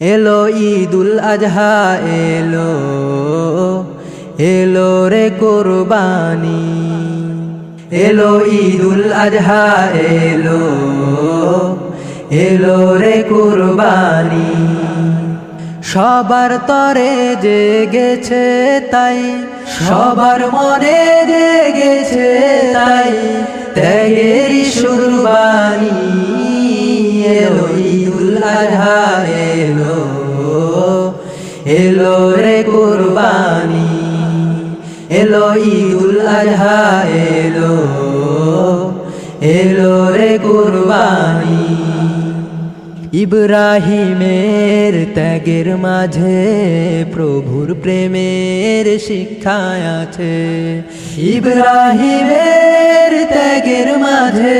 এলো ঈদুল আজহা, এলো এলো রে কোরবানি। এলো ঈদুল আজহা, এলো এলো রে কোরবানি। সবার তরে জেগেছে তাই, সবার মনে জেগেছে তাই, ত্যাগেরই সুরবানি। এলো রে কুরবানি, এলো ঈদুল আজহা এলো এলো রে কুরবানি। ইব্রাহিমের ত্যাগের মাঝে প্রভুর প্রেমের শিক্ষা আছে। ইব্রাহিমের ত্যাগের মাঝে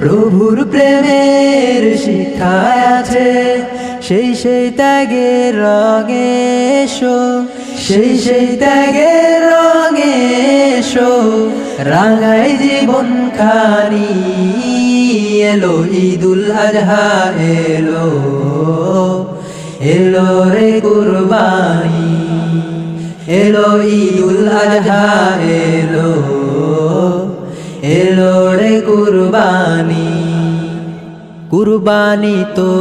প্রভুর প্রেমের শিক্ষা আছে। সেই সেই ত্যাগের রঙে এসো, সেই সেই ত্যাগের রঙে এসো, রাঙাই জীবন খানি এলো, ঈদুল আজহা এলো এলো রে কুরবানি, এলো ঈদুল আজহা এলো এলো রে কুরবানি। কুরবানি তো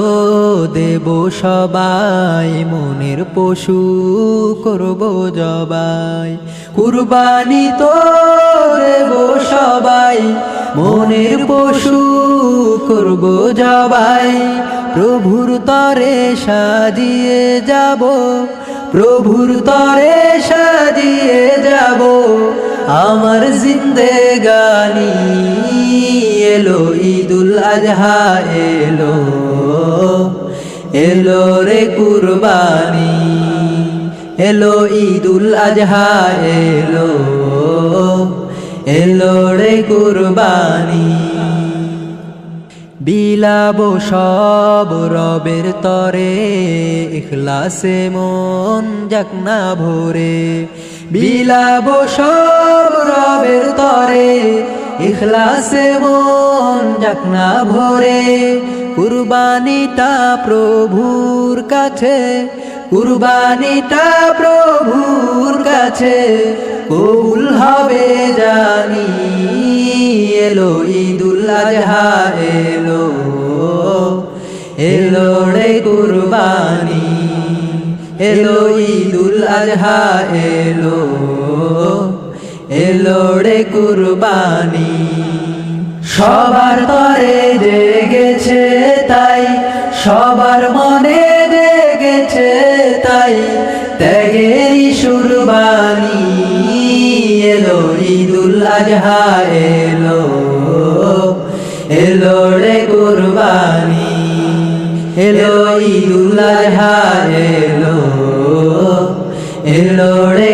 দেব সবাই, মনের পশু করব জবাই। কুরবানি তো দেব সবাই, মনের পশু করব জবাই। প্রভুর তরে সাজিয়ে যাব, প্রভুর তরে আমার জিন্দেগানি এলো, ঈদুল আজহা এলো। এলো রে কুরবানি, এলো ঈদুল আজহা এলো। এলো রে কুরবানি। বিলাব সব রবের তরে, ইখলাসে মন যাক না ভরে। বিলাব সব রবের তরে, ইখলাসে মন যাক ভরে। কুরবানিটা প্রভুর কাছে, কুরবানিটা প্রভুর কাছে। কবুল হবে জানি, এলো ঈদুল আজহা, এলো এলো রে কুরবানি। এলো ঈদুল আজহা, এলো। এলো রে কুরবানি। সবার তরে জেগেছে তাই, সবার মনে জেগেছে তাই, ত্যাগেরই সুরবানি। এলো ঈদুল আজহা, এলো এলো রে কুরবানি। এলো ঈদুল আজহা, এলো এলো রে